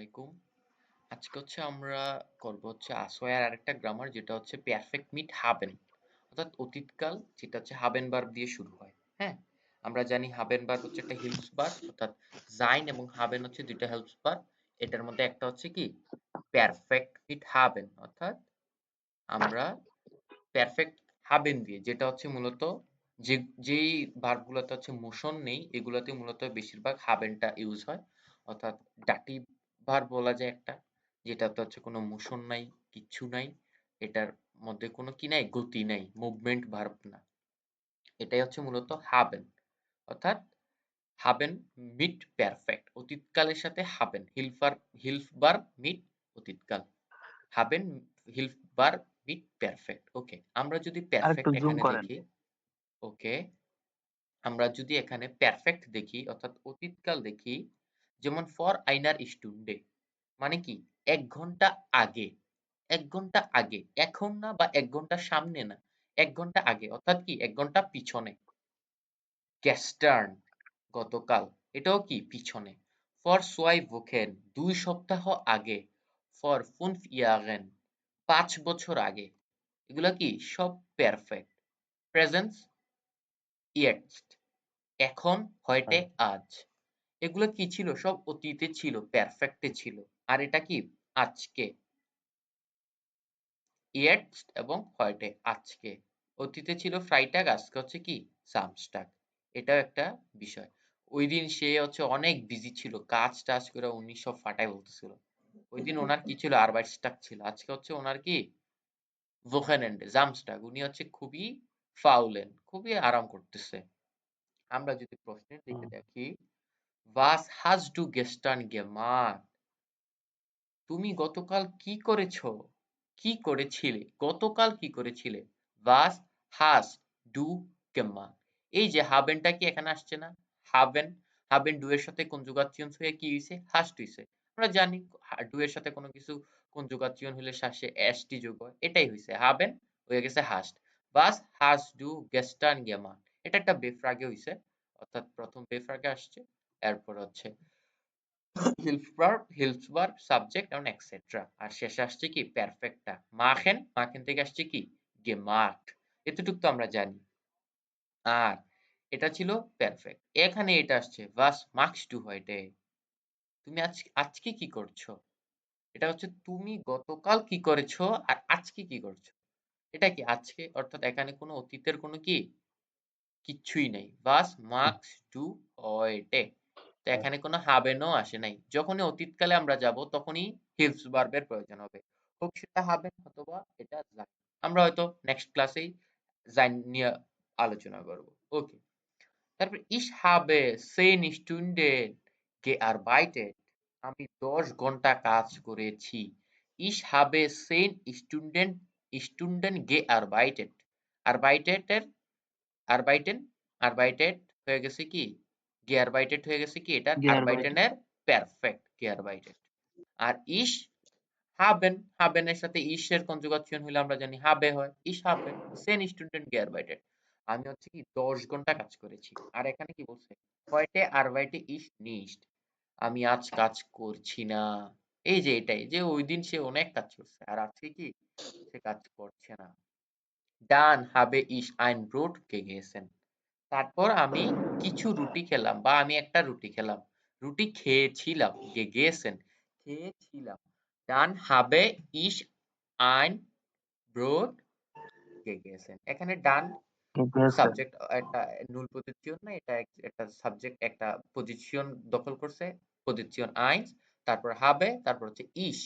আলাইকুম। আজকে হচ্ছে আমরা করব হচ্ছে আসোয়ার আরেকটা গ্রামার যেটা হচ্ছে পারফেক্ট মিট হাবেন। অর্থাৎ অতীতকাল, যেটা হচ্ছে হাবেন বার দিয়ে শুরু হয় হ্যাঁ? আমরা জানি হাবেন বার হচ্ছে একটা হিলস বার অর্থাৎ জাইন এবং হাবেন হচ্ছে দুইটা হেল্পস বার এটার মধ্যে একটা হচ্ছে কি? পারফেক্ট মিট হাবেন, অর্থাৎ আমরা পারফেক্ট হাবেন দিয়ে, যেটা হচ্ছে মূলত যে, যেই ভার্বগুলোতে হচ্ছে মোশন নেই, এগুলোতে মূলত বেশিরভাগ হাবেনটা ইউজ হয়, অর্থাৎ ডাটিভ ভার্ব বলা যায় একটা। যেটাতে হচ্ছে কোনো মোশন নাই কিচ্ছু নাই এটার মধ্যে কোনো কি নাই গতি নাই মুভমেন্ট ভার্ব না। এটাই হচ্ছে মূলত হাবেন। অর্থাৎ হাবেন মিট পারফেক্ট অতীতকালের সাথে হাবেন হিলফার হিলফবার মিট অতীতকাল। হাবেন হিলফবার মিট পারফেক্ট ওকে আমরা যদি পারফেক্ট এখানে দেখি ওকে আমরা যদি এখানে পারফেক্ট দেখি অর্থাৎ অতীতকাল দেখি যেমন ফর আইনার স্টুডে মানে কি? এক ঘণ্টা আগে এক ঘণ্টা আগে এখন না বা এক ঘণ্টা সামনে না এক ঘণ্টা আগে অর্থাৎ কি? এক ঘণ্টা পিছনে। গ্যাস্টার্ন গতকাল এটাও কি? পিছনে। ফর সোয়াই ভোকেন দুই সপ্তাহ আগে। ফর ফুন ইয়ারেন পাঁচ বছর আগে। এগুলা কি? সব পারফেক্ট প্রেজেন্স ইয়েটস্ট এখন হয়টে আজ। এগুলো কি ছিল? সব অতীতে ছিল পারফেক্টে ছিল। আর এটা কি? আজকে। এবং হয়টে আজকে। অতীতে ছিল ফ্রাইটাগ আজকে হচ্ছে কি? সামস্টাগ এটাও একটা বিষয়। ওই দিন সে হচ্ছে অনেক বিজি ছিল। কাজ টাজ করে উনি সব ফাটাই বলতেছিল। ওই দিন ওনার কি ছিল? আরবাইটস্টাগ ছিল। আজকে হচ্ছে ওনার কি? ভোখানেন্ডে জামস্টাগ উনি হচ্ছে খুবই ফাউলেন খুবই আরাম করতেছে। আমরা যদি প্রশ্নের দিকে দেখি was hast du gestern gemacht তুমি গতকাল কি করেছ? কি করেছিলে? গতকাল কি করেছিলে? was hast du gemacht এই যে হাবেনটা কি এখানে আসছে না? হাবেন হাবেন ডু এর সাথে কনজুগাচিয়ন হয়ে কি হইছে? হাস্ট হইছে। আমরা জানি ডু এর সাথে কোনো কিছু কনজুগাচিয়ন হলে শেষে এসটি যোগ হয়, এটাই হইছে। হাবেন হয়ে গেছে হাস্ট বাস হাস ডু গেস্টান গেমা এটা একটা বেফ্রাগে হইছে, অর্থাৎ প্রথম বেফ্রাগে আসছে। এরপর হচ্ছে হিলফবার হিলফবার সাবজেক্ট এবং এক্সেট্রা আর শেষে আসছে কি? পারফেক্টটা মাখেন মাখেন থেকে আসছে কি? গেমাট এতটুকু তো আমরা জানি। আর এটা ছিল পারফেক্ট এখানে এটা আসছে ভাস মার্কস টু হয়টে তুমি আজ, আজকে কি করছ? এটা হচ্ছে তুমি গতকাল কি করেছ আর আজকে কি করছ? এটা কি আজকে? অর্থাৎ এখানে কোনো অতীতের কোনো কি? কিচ্ছুই নেই। বাস মার্কস টু হয়টে তো এখানে কোনো হাবেনও আসে নাই। যখনই অতীতকালে আমরা যাব তখনই হিলস বার্বের প্রয়োজন হবে। হোক সেটা হাবেন অথবা এটা আমরা হয়তো নেক্সট ক্লাসেই জাইন নিয়ে আলোচনা করব। ওকে তারপর ইস হাবে সেন স্টুডেন্ট কে আর বাইটেড আমি দশ ঘণ্টা কাজ করেছি। ইস হাবে সেন স্টুডেন্ট স্টুডেন্ট গে আর বাইটেড আর বাইটেড আরবাইটেন আরবাইটেড হয়ে গেছে কি? গিয়ারবাইটেড হয়ে গেছে কি এটা? আরবাইটেনের পারফেক্ট গিয়ারবাইটেড আর ইশ হাবেন হাবেনের সাথে ইশের কনজুগাশন হলে আমরা জানি হাবে হয়। ইশ হাবেন সেন স্টুডেন্ট গিয়ারবাইটেড আমি হচ্ছে কি দশ ঘণ্টা কাজ করেছি। আর এখানে কি বলছে? আর আরবাইটে ইশ নিস্ট আমি আজ কাজ করছি না। এই যে এটাই যে ওই দিন সে অনেক কাজ করছে। আর আজকে কি? সে কাজ করছে না। ডান habe আইন ein কে gegessen তারপর আমি কিছু রুটি খেলাম বা আমি একটা রুটি খেলাম। রুটি খেয়েছিলাম gegessen খেয়েছিলাম। ডান habe ich ein Brot gegessen এখানে ডান সাবজেক্ট একটা নুল পজিশন না এটা একটা সাবজেক্ট একটা পজিশন দখল করছে পজিশন আইন তারপর হবে তারপর হচ্ছে ইস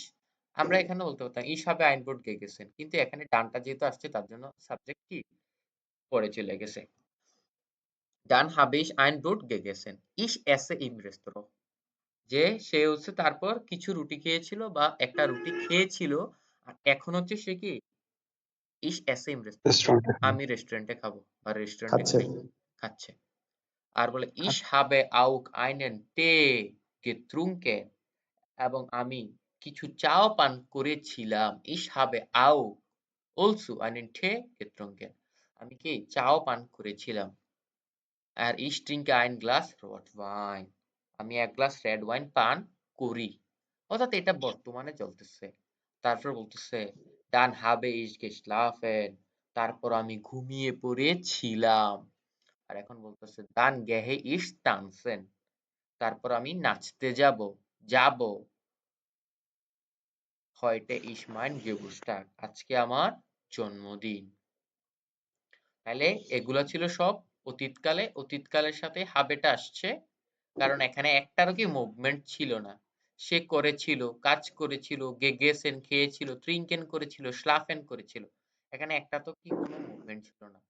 আমরা এখানে বলতে পারতাম ইস হবে আইন বোর্ড গেছেন। কিন্তু এখানে ডানটা যেহেতু আসছে তার জন্য সাবজেক্ট কি? পরে চলে গেছে। ডান habe ich ein Brot gegessen. Ich esse im Restaurant. যে সে হচ্ছে তারপর কিছু রুটি খেয়েছিল বা একটা রুটি খেয়েছিল আর এখন হচ্ছে সে কি? ইস এসে ইম আমি রেস্টুরেন্টে খাব বা রেস্টুরেন্টে খাচ্ছে। আর বলে ইস হাবে আউক আইনেন টে getrunken এবং আমি কিছু চাও পান করেছিলাম। ইস হাবে আউ অলসু আইনেন টে getrunken আমি কি চাও পান করেছিলাম? আর ইস ট্রিঙ্কে আইন গ্লাস রট ওয়াইন আমি এক গ্লাস রেড ওয়াইন পান করি। অর্থাৎ এটা বর্তমানে চলতেছে। তারপর বলতেছে, ডান হাবে ইস geschlafen তারপর আমি ঘুমিয়ে পড়েছিলাম আর এখন বলতেছে দান গেহে ইস tanzen তারপর আমি নাচতে যাব যাব। হয়টে mein Geburtstag আজকে আমার জন্মদিন। তাহলে এগুলো ছিল সব। অতীতকালে, অতীতকালের সাথে হাবেটা আসছে। কারণ এখানে একটারও কি মুভমেন্ট ছিল না। সে করেছিল, কাজ করেছিল, গেগেসেন খেয়েছিল ট্রিঙ্কেন করেছিল স্লাফেন করেছিল। এখানে একটা তো কি কোনো মুভমেন্ট ছিল না।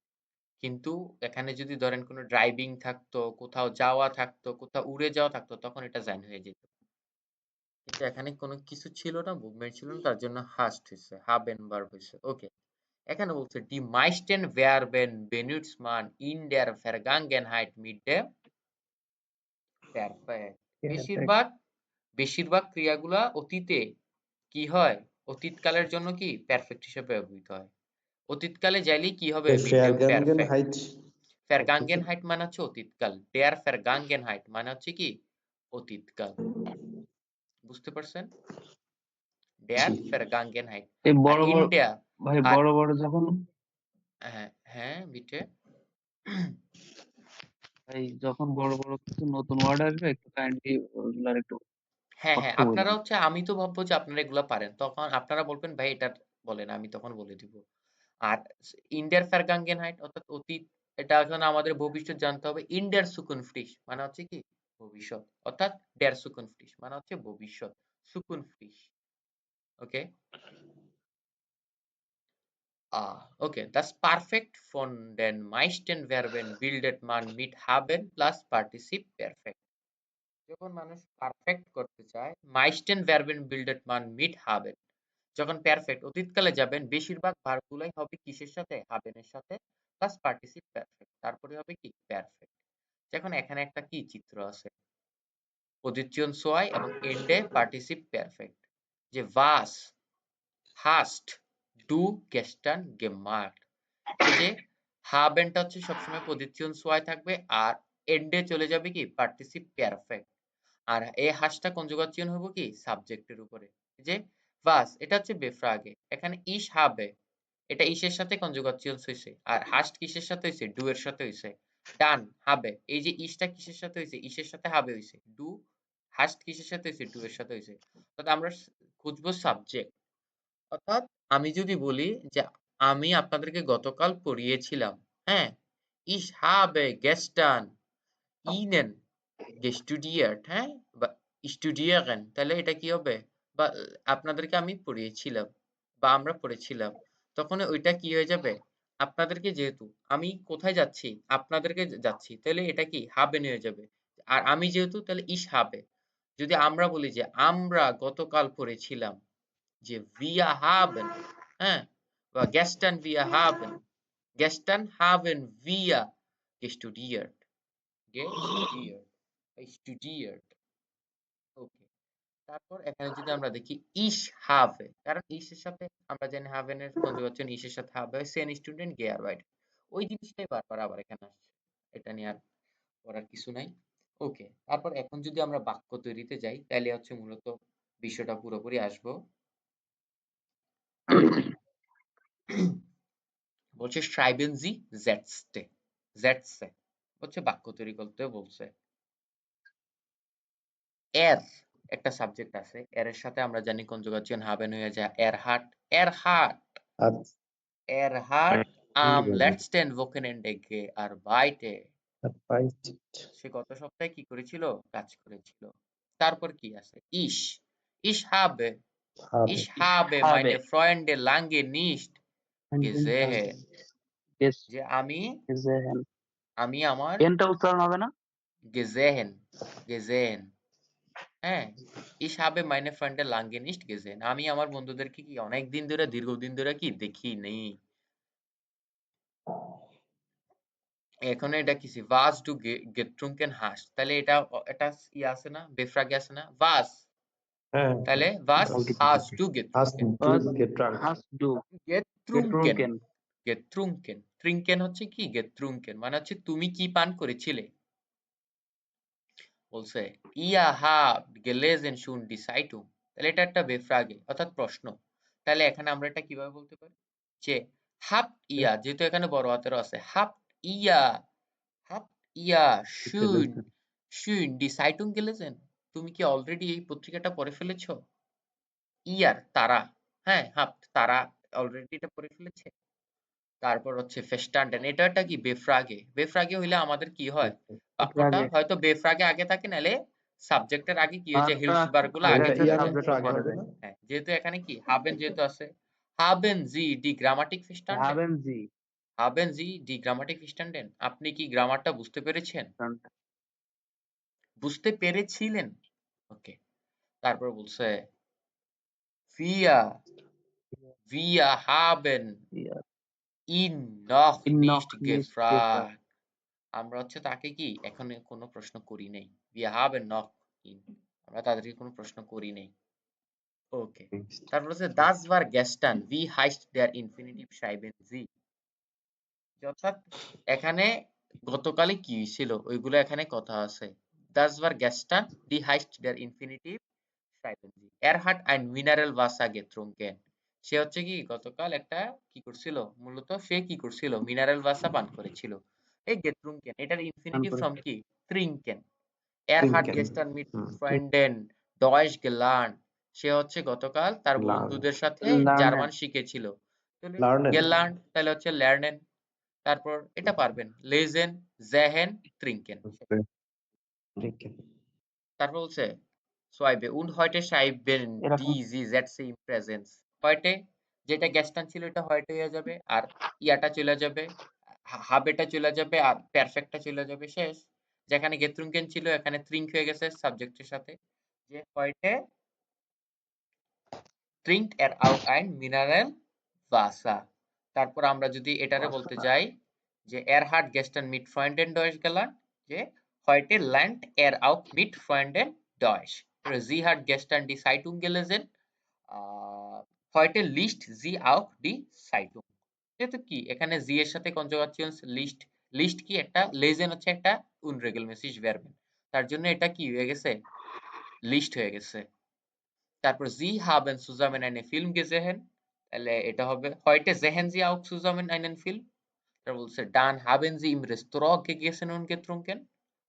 কিন্তু এখানে যদি ধরেন কোনো ড্রাইভিং থাকতো, কোথাও যাওয়া থাকতো, কোথাও উড়ে যাওয়া থাকতো, তখন এটা জাইন হয়ে যেত। কিন্তু এখানে কোনো কিছু ছিল না মুভমেন্ট ছিল না, তার জন্য হাস্ট হয়েছে হাবেন ভার্ব হয়েছে। ওকে এখানে বলছে ডি মাইস্টেন ভেয়ারবেন বেনিউটসমান ইন্ডিয়ার ফেরগাঙ্গেন হাইট মিড ডে বেশিরভাগ বেশিরভাগ ক্রিয়াগুলা অতীতে কি হয়? অতীতকালের জন্য কি? পারফেক্ট হিসেবে ব্যবহৃত হয়। অতীতকালে যাইলে কি হবে? ফেরগাঙ্গেন হাইট মানে হচ্ছে অতীতকাল। ডেয়ার ফেরগাঙ্গেন হাইট মানে হচ্ছে কি? অতীতকাল। বুঝতে পারছেন? ডেয়ার ফেরগাঙ্গেন হাইট বড় বড় ভাই আর- বড় বড় যখন হ্যাঁ হ্যাঁ বিটে ভাই যখন বড় বড় কিছু নতুন ওয়ার্ড আসবে একটু কাইন্ডলি ওগুলার একটু হ্যাঁ হ্যাঁ অর্থ বলবেন। আপনারা হচ্ছে আমি তো ভাববো যে আপনারা এগুলো পারেন। তখন আপনারা বলবেন ভাই এটা বলেন আমি তখন বলে দিব। আর ইন্ডিয়ার ফারগাঙ্গেনহাইট অর্থাৎ অতীত এটা এখন আমাদের ভবিষ্যৎ জানতে হবে ইন্ডিয়ার সুকুন ফ্রিস মানে হচ্ছে কি? ভবিষ্যৎ। অর্থাৎ ডের সুকুন ফ্রিস মানে হচ্ছে ভবিষ্যৎ সুকুন Frisch okay? Ah, okay. Das Perfekt von den meisten Verben bildet man mit haben plus Partizip Perfekt. যখন মানুষ পারফেক্ট করতে চায় meisten Verben bildet man mit haben. যখন পারফেক্ট অতীতকালে যাবেন বেশিরভাগ ভার্বগুলাই হবে কিসের সাথে? হাবেনের সাথে প্লাস পার্টিসিপ পারফেক্ট তারপরে হবে কি? পারফেক্ট এখন এখানে একটা কি চিত্র আছে? পজিশন সোয়াই এবং এন্ডে পার্টিসিপ পারফেক্ট যে ভাস হাস্ট ডু গেস্টান এই যে হাবেনটা হচ্ছে সবসময় পজিশন সোয়াই থাকবে আর এন্ডে চলে যাবে কি পার্টিসিপ পারফেক্ট আর এই হাসটা কনজুগাচিয়ন হবে কি সাবজেক্টের উপরে। যে ভাস এটা হচ্ছে বেফ্রাগে। এখানে ইস হাবে। এটা ইসের সাথে কনজুগাচিয়ন হয়েছে আর হাস্ট কিসের সাথে হয়েছে ডু এর সাথে হইছে। ডান, হাবে। এই যে ইসটা কিসের সাথে হইছে? ইসের সাথে হাবে হইছে। ডু হাস্ট কিসের সাথে হইছে? ডু এর সাথে হইছে। অর্থাৎ আমরা খুঁজবো সাবজেক্ট অর্থাৎ আমি যদি বলি যে আমি আপনাদেরকে গতকাল পড়িয়েছিলাম হ্যাঁ? Ich habe gestern ihnen gestudiert হ্যাঁ? বা studieren, তাহলে এটা কি হবে? বা আপনাদেরকে আমি পড়িয়েছিলাম, বা আমরা পড়েছিলাম। তখন ওইটা কি হয়ে যাবে? আপনাদেরকে যেহেতু আমি কোথায় যাচ্ছি? আপনাদেরকে যাচ্ছি, তাহলে এটা কি? হাবেন হয়ে যাবে। আর আমি যেহেতু, তাহলে ইস হবে যদি আমরা বলি যে আমরা গতকাল পড়েছিলাম যে wir haben হ্যাঁ? বা gestern wir haben. Gestern haben wir gestudiert. Gestudiert. Studiert. ওকে তারপর এখানে যদি আমরা দেখি ইস হাবে কারণ ইসের সাথে আমরা জানি হাভেনের কনজুগেশন ইসের সাথে হবে সেন স্টুডেন্ট রাইট ওই জিনিসটাই বারবার আবার এখানে আসছে। এটা নিয়ে আর করার কিছু নাই। ওকে তারপর এখন যদি আমরা বাক্য তৈরিতে যাই তাহলে হচ্ছে মূলত বিষয়টা পুরোপুরি আসব। বলছে হচ্ছে বাক্য তৈরি করতে বলছে। এর একটা সাবজেক্ট আছে এর এর সাথে আমরা জানি কনজুগেশন হাবেন হয়ে যায় এর হাট এর হাট। hat এর হাট am Entschuldigung. letzten Wochenende gearbeitet arbeitet সে গত সপ্তাহে কি করেছিল? কাজ করেছিল। তারপর কি আছে? ich ich habe habe ich habe habe. meine Freunde lange nicht gesehen গেস যে আমি gesehen আমি আমার এনটা উচ্চারণ হবে না gesehen gesehen হ্যাঁ ich habe meine Freunde lange nicht gesehen আমি আমার বন্ধুদেরকে কি অনেক দিন ধরে দীর্ঘদিন ধরে কি দেখি নেই এখন এটা কি du ge- getrunken hast তাহলে এটা এটা ই আছে না বেফ্রাগে আছে না হ্যাঁ তাহলে was কালকে hast du hast getrunken du getrunken হাস ডু getrunken. getrunken getrunken. Trinken হচ্ছে কি? Getrunken মানে হচ্ছে তুমি কি পান করেছিলে? বলছে habt gelesen schon die Zeitung তাহলে এটা একটা বেফ্রাগে অর্থাৎ প্রশ্ন। তাহলে এখানে আমরা এটা কীভাবে বলতে পারি? যে হাপ ইয়া যেহেতু এখানে বড় হাতের আছে হাপ ইয়া হাপ ইয়া শুন শুন ডি সাইটুং গেলেছেন তুমি কি অলরেডি এই পত্রিকাটা পড়ে ফেলেছো? ইয়ার তারা হ্যাঁ হাপ তারা অলরেডি এটা পড়ে ফেলেছে। তারপর হচ্ছে ফেস্টান্ডেন এটা একটা কি বেফ্রাগে? বেফ্রাগে হইলে আমাদের কি হয়? বাক্যটা হয়তো বেফ্রাগে আগে থাকে নালে সাবজেক্টের আগে কি হয়েছে? হিলসবার্গগুলো আগে হ্যাঁ যেহেতু এখানে কি? হাবেন যেহেতু আছে। হাবেন জি ডি গ্রামাটিক ফিস্টান্ডেন হাবেন জি হাবেন জি ডি গ্রামাটিক ফিস্টান্ডেন আপনি কি গ্রামারটা বুঝতে পেরেছেন? বুঝতে পেরেছিলেন? ওকে। তারপর বলছে ভিয়া ভিয়া হাবেন ইন নিস্ট gefragt আমরা হচ্ছে তাকে কি এখন কোনো প্রশ্ন করি নাই। haben noch ihn আমরা তাদেরকে কোনো প্রশ্ন করি নাই। ওকে। তারপর হচ্ছে das war gestern wie heißt der infinitiv schreiben Sie অর্থাৎ এখানে গতকালে কি ছিল? ওইগুলো এখানে কথা আছে। Das war gestern die heißt der infinitiv schreiben Sie er hat ein mineral Wasser getrunken সে হচ্ছে কি গতকাল একটা কি করছিল মূলত সে কি করছিল মিনারেল ওয়াসা পান করেছিল এই গেট্রুঙ্কেন এটার ইনফিনিটিভ ফর্ম কি er hat Trinken. gestern mit হুম। Freunden Deutsch gelernt সে হচ্ছে গতকাল তার. বন্ধুদের সাথে. জার্মান শিখেছিল gelernt তাহলে হচ্ছে lernen তারপর এটা পারবেন lesen sehen trinken তারপর সোয়াইবে উন হয়তে সাইবেন ডি জি জেড সি প্রেজেন্স। যেটা গ্যাস্টান ছিল এটা আর ইয়াটা চলে যাবে হাব আর পারফেক্টটা চলে যাবে শেষ। যেখানে গেত্রুঙ্কেন ছিল এখানে ত্রিঙ্ক হয়ে গেছে সাবজেক্টের সাথে। যে হয়তে ত্রিঙ্ক এর আউট আইন মিনারেল ভাষা তারপর আমরা যদি এটারে বলতে যাই যে এর হার্ট গেস্টান মিড ফ্রন্ট এন্ড ডয়েস গেলা যে heute lernt er auch mit Freunden Deutsch sie hat die Zeitung gelesen আহ, heute liest sie auch die Zeitung যেহেতু কি এখানে জি এর সাথে কনজুগেশনস লিস্ট লিস্ট কি একটা লেজেন হচ্ছে একটা unregelmäßig verb তার জন্য এটা কি হয়ে গেছে লিস্ট হয়ে গেছে তারপর sie haben zusammen einen Film gesehen তাহলে এটা হবে heute sehen sie auch zusammen einen Film তারপর বলছে dann haben sie im Restaurant gegessen und getrunken heute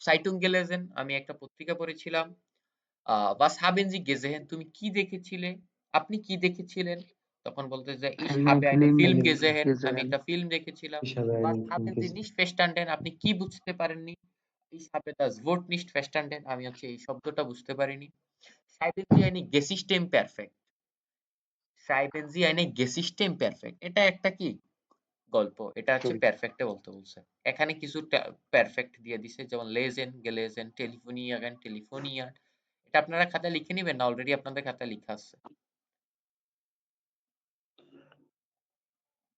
সাইটুং গেলেজেন আমি একটা পত্রিকা পড়েছিলাম। বা সাবেনজি গেজেহেন তুমি কি দেখেছিলে? আপনি কি দেখেছিলেন? তখন বলতে যে ফিল্ম গেজেহেন। আমি একটা ফিল্ম দেখেছিলাম। আপনি কি বুঝতে পারেননি? আমি হচ্ছে এই শব্দটা বুঝতে পারিনি। সাইবেনজি আইনি গেসিস্টেম পারফেক্ট। সাইবেনজি আইনি গেসিস্টেম পারফেক্ট। এটা একটা কি? গল্প। এটা হচ্ছে। পারফেক্টে বলতে বলছে। এখানে কিছু পারফেক্ট দিয়ে দিছে যেমন লেজেন গেলেজেন টেলিফোনিয়াগান টেলিফোনিয়ান এটা আপনারা খাতায় লিখে নেবেন না? অলরেডি আপনাদের খাতায় লেখা আছে।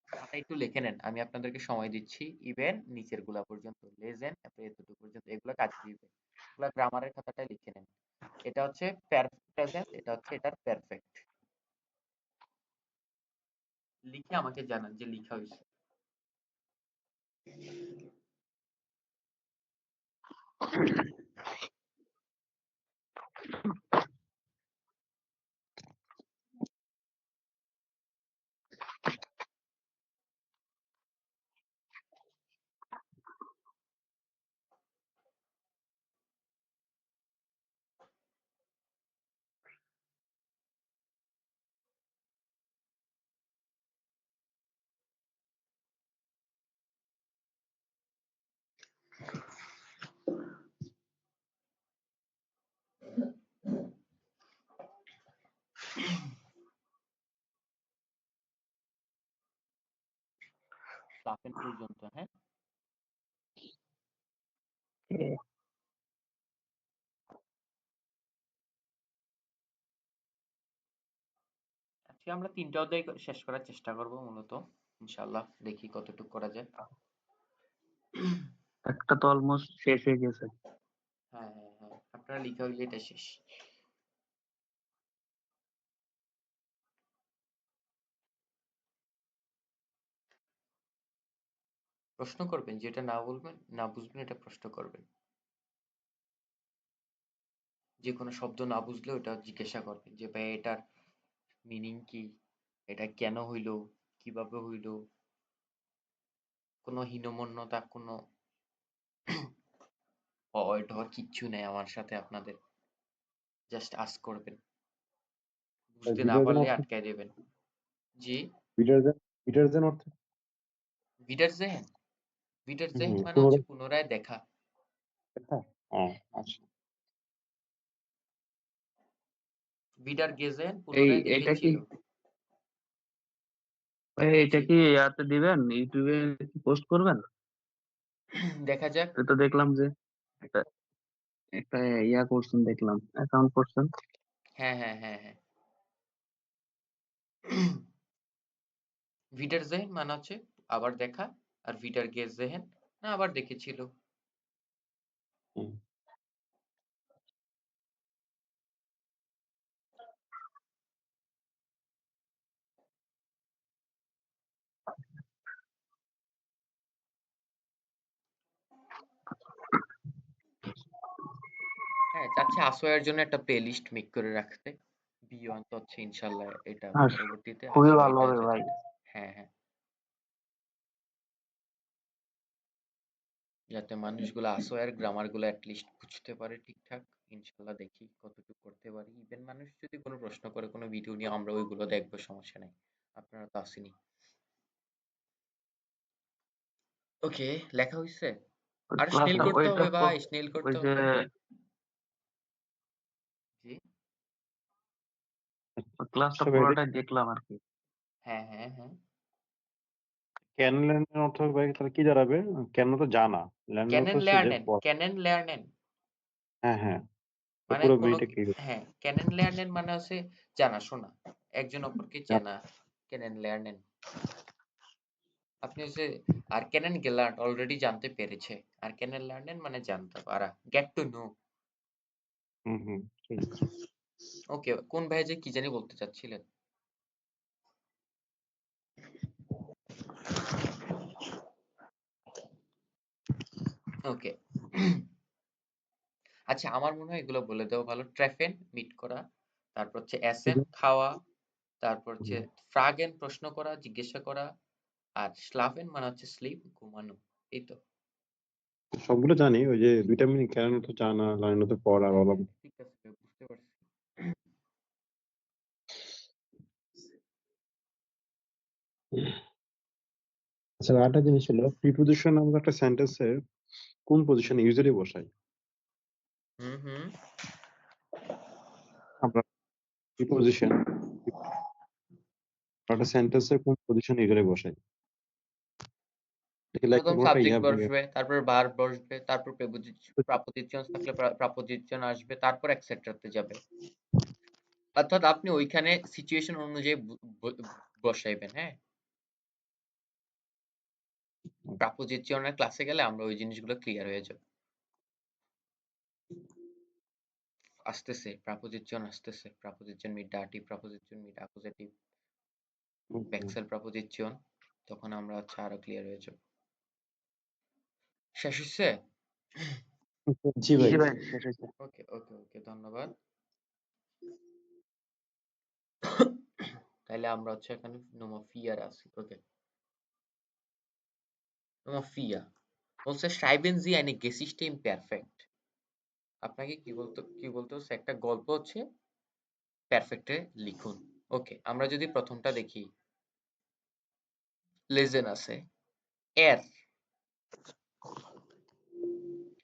খাতায় একটু লিখে নেন। আমি আপনাদেরকে সময় দিচ্ছি। ইভেন নিচেরগুলা পর্যন্ত লেজেন তারপরে এতটুকু পর্যন্ত এগুলো কাজ দিবে। এগুলো গ্রামারের খাতাটা লিখে নেন। এটা হচ্ছে প্রেজেন্ট এটা হচ্ছে এটার পারফেক্ট লিখে আমাকে জানান যে লিখা হয়েছে। Thank you. পর্যন্ত হ্যাঁ? আজকে আমরা তিনটা অধ্যায় শেষ করার চেষ্টা করব মূলত ইনশাল্লাহ দেখি কতটুকু করা যায়। একটা তো অলমোস্ট শেষ হয়ে গেছে। হ্যাঁ হ্যাঁ হ্যাঁ আপনারা লিখা হইলে এটা শেষ। প্রশ্ন করবেন যেটা না বলবেন না বুঝবেন এটা প্রশ্ন করবেন। যে কোনো শব্দ না বুঝলে ওটা জিজ্ঞাসা করবেন যে ভাই এটার মিনিং কি? এটা কেন হইল? কীভাবে হইল? কোনো হীনমন্যতা কোনো ভয় কিচ্ছু নেই আমার সাথে আপনাদের। জাস্ট আস করবেন। বুঝতে না পারলে আটকায় দেবেন। জি? বিটারজেন বিটারজেন অর্থ? ভিটার হুম, জেহেন মানে হচ্ছে পুনরায় দেখা। দেখা ও আচ্ছা। ভিটার গেজেন এই পুনরায় এটা কি দেখেছিল ভাই, এটা কি ইয়াতে দিবেন? ইউটিউবে পোস্ট করবেন? দেখা যাক। এটা দেখলাম যে একটা একটা ইয়া করছেন দেখলাম অ্যাকাউন্ট করছেন। হ্যাঁ হ্যাঁ হ্যাঁ হ্যাঁ। ভিটার জেহেন মানে হচ্ছে আবার দেখা। আর ভিটার গেজ জেহেন না আবার দেখেছিল। হ্যাঁ চাচ্ছি আসোয়ার জন্য একটা প্লে লিস্ট মেক করে রাখতে। বিয়ন তো হচ্ছে ইনশাল্লাহ এটা পরবর্তীতে খুবই ভালো হবে ভাই। হ্যাঁ হ্যাঁ। যাতে মানুষগুলো আসোয়ার গ্রামারগুলো লিস্ট বুঝতে পারে ঠিকঠাক। ইনশাল্লাহ দেখি কতটুকু করতে পারি। ইভেন মানুষ যদি কোনো প্রশ্ন করে কোনো ভিডিও নিয়ে আমরা ওইগুলো দেখব সমস্যা নাই। আপনারা তো আসেনি ওকে লেখা হয়েছে আর স্নেল করতে হবে ভাই স্নেল করতে হবে জি? ক্লাসটা পুরোটাই দেখলাম আর কি। হ্যাঁ হ্যাঁ হ্যাঁ। ক্যান অর্থ ভাই তাহলে কি দাঁড়াবে কেন তো জানা। ক্যানেন। ক্যানেন হ্যাঁ হ্যাঁ। মানে পুরো কোনো কি হ্যাঁ ক্যানেন মানে হচ্ছে একজন অপরকে জানা ক্যানেন আপনি হচ্ছে আর ক্যানেন অলরেডি জানতে পেরেছে। আর ক্যানেন মানে জানতে পারা। Get to know. Hmm hmm okay কোন ভাই যে কি জানি বলতে চাচ্ছিলেন? ওকে। আচ্ছা আমার মনে হয় এগুলো বলে দেওয়া ভালো। ট্রেফেন মিট করা তারপর হচ্ছে এসেন খাওয়া তারপর হচ্ছে ফ্রাগেন প্রশ্ন করা জিজ্ঞাসা করা আর স্লাভেন মানে হচ্ছে স্লিপ ঘুমানো এই তো। সবগুলো জানি ওই যে দুইটা মিনিট কেন তো জানা লাইন তো পড়া বলা। ঠিক আছে বুঝতে পারছি। আচ্ছা আরেকটা জিনিস হলো প্রিপোজিশন আমরা একটা সেন্টেন্সের কোন পজিশনে ইউজুয়ালি বসাই? হুম হুম। আমরা প্রিপোজিশন একটা সেন্টেন্সের কোন পজিশনে ইউজুয়ালি বসাই? এটা কি like প্রথম সাবজেক্ট বসবে তারপর ভার্ব বসবে তারপর প্রাপোজিশন থাকলে প্রাপোজিশন আসবে তারপর এক্সেট্রাতে যাবে। অর্থাৎ আপনি ওইখানে সিচুয়েশন অনুযায়ী বসাইবেন হ্যাঁ? প্রাপোজিশনের ক্লাসে গেলে আমরা ওই জিনিসগুলো ক্লিয়ার হয়ে যাবে। আসতেছে প্রাপোজিশন আসতেছে প্রাপোজিশন মিট ডাটিভ প্রাপোজিশন মিট অ্যাকুজেটিভ হুম, হুম। ভেক্সেল প্রাপোজিশন তখন আমরা হচ্ছে আরও ক্লিয়ার হয়ে যাব। শেষ হচ্ছে জি ভাই। শেষ ওকে ওকে ওকে ধন্যবাদ। তাহলে আমরা হচ্ছে এখানে নোমোফিয়ার আছি ওকে নোমোফিয়া বলছে schreiben Sie eine Geschichte im Perfekt আপনাকে কি বলতো কি বলতো একটা গল্প হচ্ছে পারফেক্টে লিখুন। ওকে আমরা যদি প্রথমটা দেখি। লেজেন আছে। এর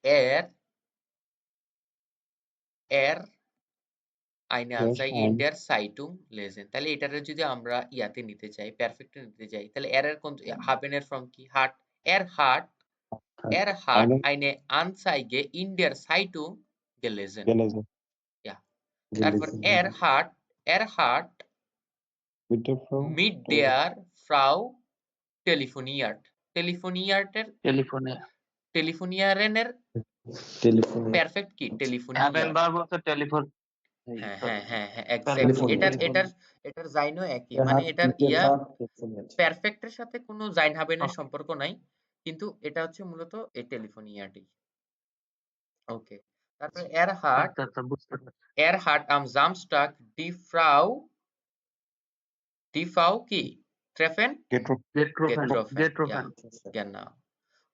এর এর Anzeige in ein- der Zeitung তাহলে এটারে যদি আমরা ইয়াতে নিতে চাই পারফেক্টে নিতে চাই তাহলে এর এর কোন এর ফর্ম কি? hat er hat er hat Eine- eine Anzeige in der Zeitung gelesen gelesen Ja. তারপর er hat er hat Bitte, Frau? mit der Frau telefoniert. Telefoniert-এর টেলিফোনে টেলিফোনিয়ারেনের Telefoniert. পারফেক্ট কি টেলিফোনিয়ার ভার্ব হচ্ছে টেলিফোন হ্যাঁ হ্যাঁ হ্যাঁ হ্যাঁ এক্স্যাক্টলি Telefoniert. এটার এটার এটার জাইনও একই। মানে এটার ইয়া পারফেক্টের সাথে কোনো জাইন হাবেনের সম্পর্ক নাই। কিন্তু এটা হচ্ছে মূলত এই টেলিফোনিয়াটি ওকে তারপরে এর হাট আচ্ছা আচ্ছা কি? গেট্রোফেন Getroffen,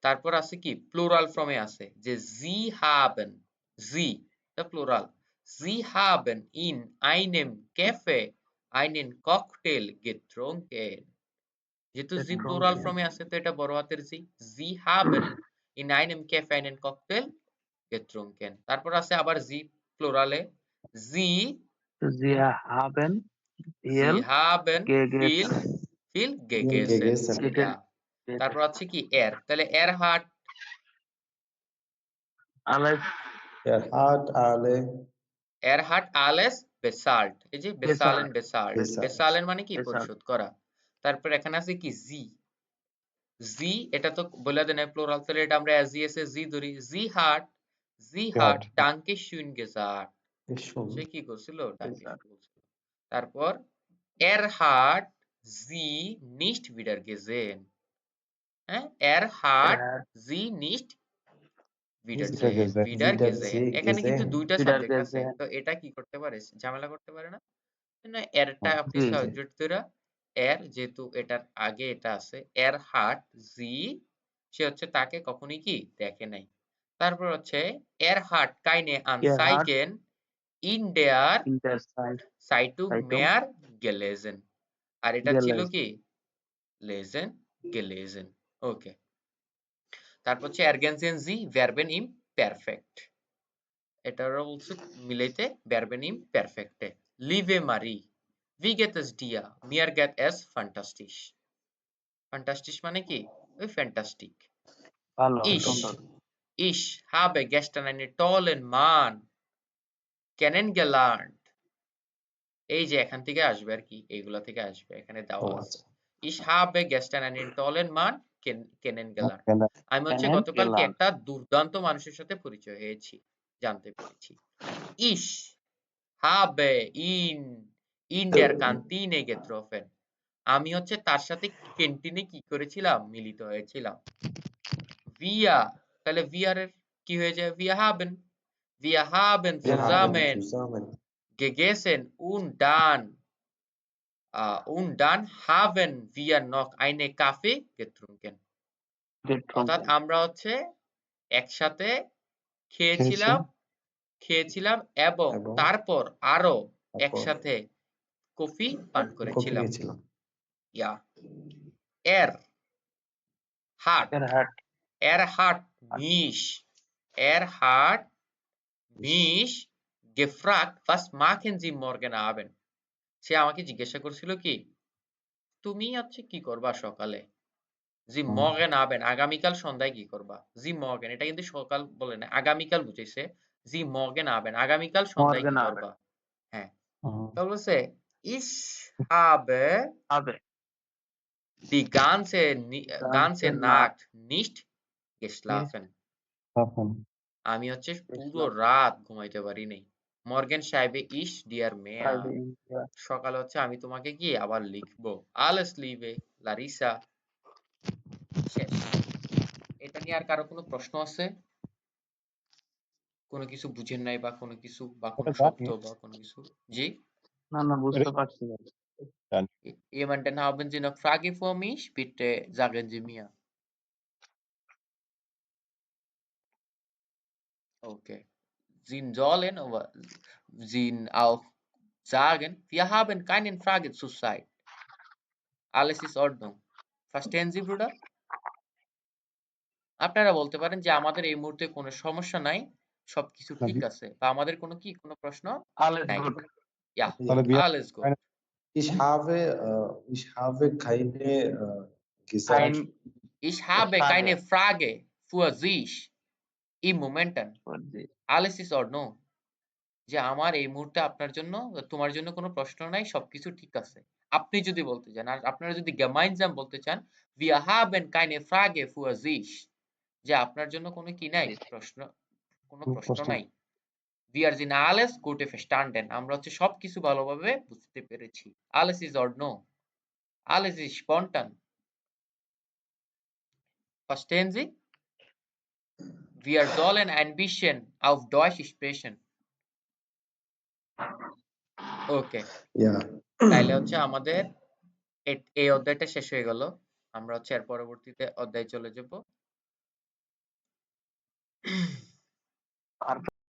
তারপর আছে কি? প্লুরাল ফর্মে আছে যে জি হাবেন জি plural. Sie haben in einem Café einen Cocktail getrunken যেহেতু Getrunken. প্লুরাল ফর্মে আছে তো এটা বড় হাতের sie sie haben in einem Café einen Cocktail getrunken তারপর আছে আবার sie প্লুরালে sie Sie haben viel Sie haben viel, gegessen. viel gegessen. gegessen. তারপর আছে কি er তাহলে er hat Alles Er hat alle er hat alles bezahlt এই যে bezahlt Bezahlt. bezahlen মানে কি. পরিশোধ করা তারপর এখানে আছে কি sie sie এটা তো বলে দেন প্লুরাল তাহলে এটা আমরা as এসে sie ধরি sie hat Hat. danke schön gesagt schon. সে কি করছিল তারপর er hat sie nicht wieder gesehen হ্যাঁ er hat er sie এখানে কিন্তু দুইটা সাবজেক্ট আছে। তো এটা কি করতে পারে? ঝামেলা করতে পারে না। না এরটা আপনি। সাবজেক্ট ধরে এর যেহেতু এটার আগে এটা আছে এর হাট জি সে হচ্ছে তাকে কখনোই কি দেখে নাই। তারপর হচ্ছে এর হাট কাইনে আন সাইকেন ইন দেয়ার Zeit মেয়ার গেলেজেন। আর এটা ছিল কি? লেজেন গেলেজেন। ওকে। তারপর হচ্ছে গেট এস ডিয়া গেট এস ফ্যান্টাস্টিশ ফ্যান্টাস্টিশ মানে কি? ফ্যান্টাস্টিক ইশ ইশ হাবে গ্যাস্টানাইনি টল এন মান ক্যানেন গেলান্ড এই যে এখান থেকে আসবে আর কি এইগুলা থেকে আসবে এখানে দেওয়া আছে। ইস হাবে গেস্টান অ্যান টল এন মান কেনেন গেলার আমি হচ্ছে গতকালকে একটা দুর্দান্ত মানুষের সাথে পরিচয় হয়েছি জানতে পেরেছি। ইশ হাবে ইন ইন্ডিয়ার কান্তি নেগেট্রোফেন আমি হচ্ছে তার সাথে ক্যান্টিনে কি করেছিলাম? মিলিত হয়েছিলাম। ভিয়া তাহলে ভিয়ার কি হয়ে যায়? ভিয়া হাবেন। ভিয়া হাবেন সুজামেন। গেগেসেন উন ডান। uh, und dann haben wir noch eine Kaffee অর্থাৎ আমরা হচ্ছে একসাথে খেয়েছিলাম খেয়েছিলাম এবং তারপর আরও একসাথে কফি পান করেছিলাম। ইয়া। এর হার্ট। এর হার্ট। মিশ এর হার্ট মিশ গেফ্রাক ফার্স্ট মাখেন জি আবেন। সে আমাকে জিজ্ঞাসা করছিল কি তুমি হচ্ছে কি করবা সকালে? জি হুম। মর্গেন আবেন আগামীকাল সন্ধ্যায় কি করবা? জি মর্গেন এটা কিন্তু সকাল বলে না আগামীকাল বুঝাইছে জি মর্গেন আবেন আগামীকাল সন্ধ্যায় কি করবা? হ্যাঁ. তাহলে বলছে ich habe habe die ganze Ganze ganze Nacht nicht geschlafen আমি হচ্ছে পুরো রাত ঘুমাইতে পারি নাই। মর্গেন সাহেবে ইস ডিয়ার মেয়া সকালে হচ্ছে আমি তোমাকে কি আবার লিখব? আলেস লিবে লারিসা শেষ। এটা নিয়ে আর কারও কোনো প্রশ্ন আছে? কোনো কিছু বুঝেন নাই বা কোনো কিছু বা কোনো শব্দ বা কোনো কিছু? জি? না না বুঝতে পারছি। না jemanden haben Sie noch Frage für mich bitte sagen Sie mir okay Sie sollen aber Sie auch sagen wir haben keine Frage zurzeit alles ist Ordnung verstehen Sie Bruder আপনারা বলতে পারেন যে আমাদের এই মুহূর্তে কোনো সমস্যা নাই সবকিছু ঠিক। আছে বা আমাদের কোনো কি কোনো প্রশ্ন ja তাহলে alles gut Ich habe, äh, ich habe keine äh, gesagt. ich habe keine Frage für sich এই মোমেন্টাম অ্যালিসিস অর নো যে আমার এই মুহূর্তে আপনার জন্য তোমার জন্য কোনো প্রশ্ন নাই সবকিছু ঠিক আছে। আপনি যদি বলতে চান আর আপনারা যদি গ্যামাইনজাম বলতে চান উই হ্যাভ এন কাইন এ ফ্রাগ এ ফুয়াজিস যে আপনার জন্য কোনো কি নাই? প্রশ্ন কোনো প্রশ্ন নাই। উই আর জিন আলেস গোট এফ স্ট্যান্ডেন আমরা হচ্ছে সবকিছু ভালোভাবে বুঝতে পেরেছি। আলেস ইজ অর নো আলেস ইজ স্পন্টান ফার্স্ট টেন্সিং wir sollen ein bisschen auf Deutsch sprechen okay Yeah. তাইলে হচ্ছে আমাদের এই অধ্যায়টা শেষ হয়ে গেল। আমরা হচ্ছে এর পরবর্তীতে অধ্যায় চলে যাব।